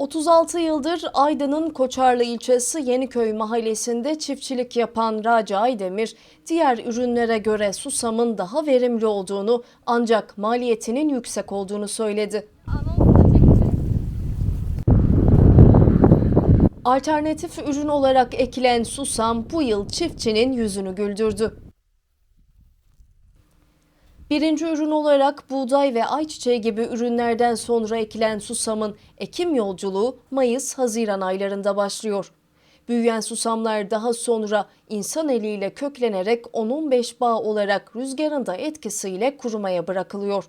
36 yıldır Aydın'ın Koçarlı ilçesi Yeniköy mahallesinde çiftçilik yapan Raci Aydemir, diğer ürünlere göre susamın daha verimli olduğunu ancak maliyetinin yüksek olduğunu söyledi. Alternatif ürün olarak ekilen susam bu yıl çiftçinin yüzünü güldürdü. Birinci ürün olarak buğday ve ayçiçeği gibi ürünlerden sonra ekilen susamın ekim yolculuğu Mayıs-Haziran aylarında başlıyor. Büyüyen susamlar daha sonra insan eliyle köklenerek 10-15 bağ olarak rüzgarın da etkisiyle kurumaya bırakılıyor.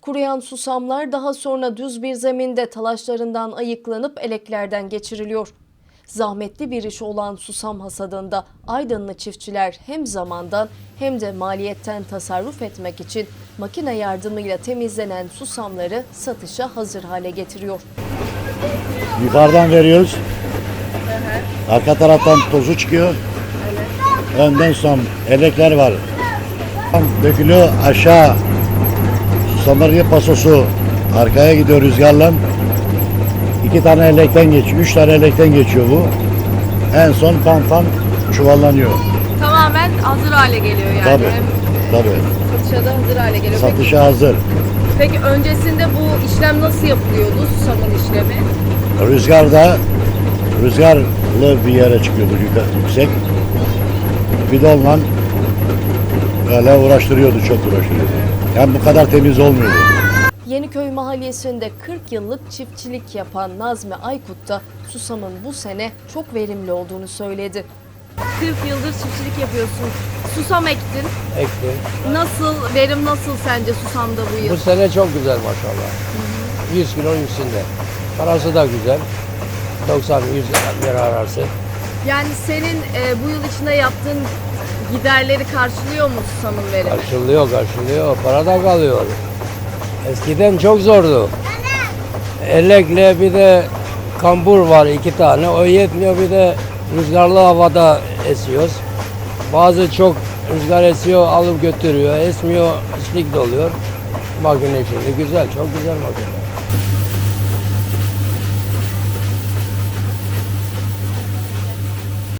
Kuruyan susamlar daha sonra düz bir zeminde talaşlarından ayıklanıp eleklerden geçiriliyor. Zahmetli bir iş olan susam hasadında Aydınlı çiftçiler hem zamandan hem de maliyetten tasarruf etmek için makine yardımıyla temizlenen susamları satışa hazır hale getiriyor. Yukarıdan veriyoruz. Arka taraftan tozu çıkıyor. Önden son elekler var. Dökülüyor aşağı. Susamların pasosu arkaya gidiyor rüzgarla. İki tane elekten geçiyor. Üç tane elekten geçiyor bu. En son tam çuvallanıyor. Tamamen hazır hale geliyor yani. Tabii. Tabii. satışa da hazır hale geliyor. Peki, Satışa hazır. peki öncesinde bu işlem nasıl yapılıyordu susamın işlemi? Rüzgarda rüzgarlı bir yere çıkıyordu yüksek. Bidonla böyle uğraştırıyordu, çok uğraştırıyordu. Yani bu kadar temiz olmuyordu. Yeniköy mahallesinde 40 yıllık çiftçilik yapan Nazmi Aykut da susamın bu sene çok verimli olduğunu söyledi. 40 yıldır çiftçilik yapıyorsun. Susam ektin. ekti. Nasıl, verim nasıl sence susamda bu Bu yıl? sene çok güzel maşallah. 100 kilo üstünde. Parası da güzel. 90-100 lira arası. Yani senin e, bu yıl içinde yaptığın giderleri karşılıyor mu susamın verimi? Karşılıyor, karşılıyor. Para da kalıyor. Eskiden çok zordu. Elekle bir de kambur var iki tane. O yetmiyor bir de rüzgarlı havada esiyoruz. Bazı çok rüzgar esiyor alıp götürüyor. Esmiyor içlik doluyor. Makine şimdi güzel, çok güzel makine.